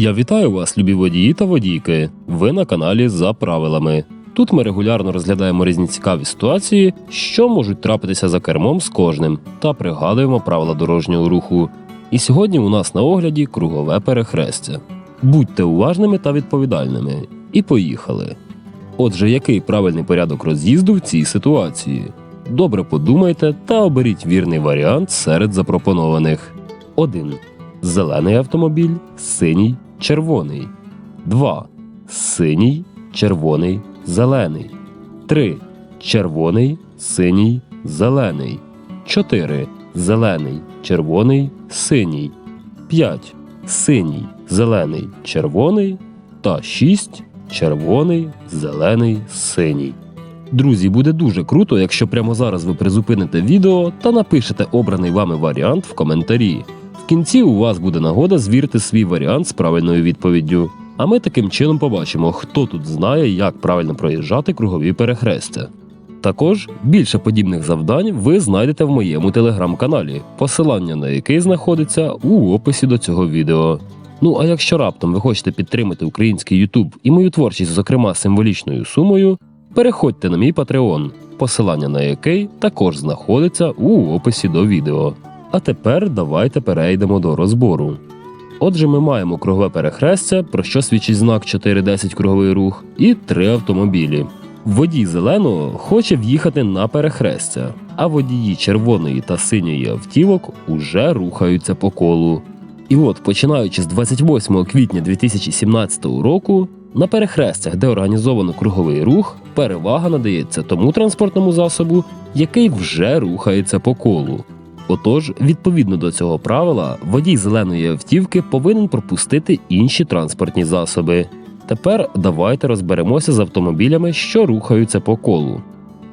Я вітаю вас, любі водії та водійки. Ви на каналі за правилами. Тут ми регулярно розглядаємо різні цікаві ситуації, що можуть трапитися за кермом з кожним, та пригадуємо правила дорожнього руху. І сьогодні у нас на огляді кругове перехрестя. Будьте уважними та відповідальними. І поїхали. Отже, який правильний порядок роз'їзду в цій ситуації? Добре подумайте та оберіть вірний варіант серед запропонованих. 1. Зелений автомобіль, синій, червоний. 2. Синій, червоний, зелений. 3. Червоний, синій, зелений. 4. Зелений, червоний, синій. 5. Синій, зелений, червоний. Та 6. Червоний, зелений, синій. Друзі, буде дуже круто, якщо прямо зараз ви призупините відео та напишете обраний вами варіант в коментарі. Кінці у вас буде нагода звірити свій варіант з правильною відповіддю. А ми таким чином побачимо, хто тут знає, як правильно проїжджати кругові перехрестя. Також більше подібних завдань ви знайдете в моєму телеграм-каналі, посилання на який знаходиться у описі до цього відео. Ну а якщо раптом ви хочете підтримати український YouTube і мою творчість, зокрема символічною сумою, переходьте на мій Patreon, посилання на який також знаходиться у описі до відео. А тепер давайте перейдемо до розбору. Отже, ми маємо кругове перехрестя, про що свідчить знак 410 круговий рух, і три автомобілі. Водій зеленого хоче в'їхати на перехрестя, а водії червоної та синьої автівок уже рухаються по колу. І от, починаючи з 28 квітня 2017 року, на перехрестях, де організовано круговий рух, перевага надається тому транспортному засобу, який вже рухається по колу. Отож, відповідно до цього правила, водій зеленої автівки повинен пропустити інші транспортні засоби. Тепер давайте розберемося з автомобілями, що рухаються по колу.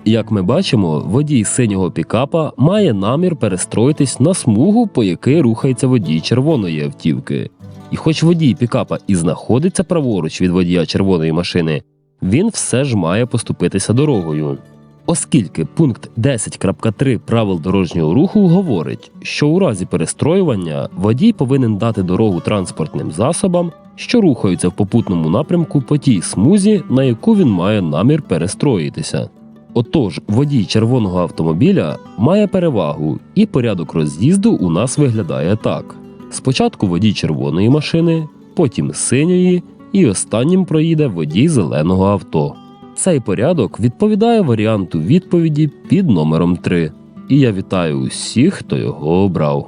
Як ми бачимо, водій синього пікапа має намір перестроїтись на смугу, по якій рухається водій червоної автівки. І хоч водій пікапа і знаходиться праворуч від водія червоної машини, він все ж має поступитися дорогою. Оскільки пункт 10.3 правил дорожнього руху говорить, що у разі перестроювання водій повинен дати дорогу транспортним засобам, що рухаються в попутному напрямку по тій смузі, на яку він має намір перестроїтися. Отож, водій червоного автомобіля має перевагу, і порядок роз'їзду у нас виглядає так: спочатку водій червоної машини, потім синьої, і останнім проїде водій зеленого авто. Цей порядок відповідає варіанту відповіді під номером 3. І я вітаю усіх, хто його обрав.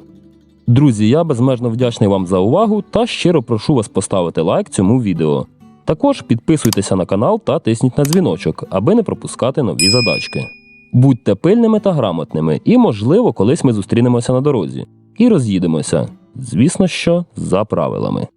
Друзі, я безмежно вдячний вам за увагу та щиро прошу вас поставити лайк цьому відео. Також підписуйтеся на канал та тисніть на дзвіночок, аби не пропускати нові задачки. Будьте пильними та грамотними, і, можливо, колись ми зустрінемося на дорозі і роз'їдемося. Звісно, що за правилами.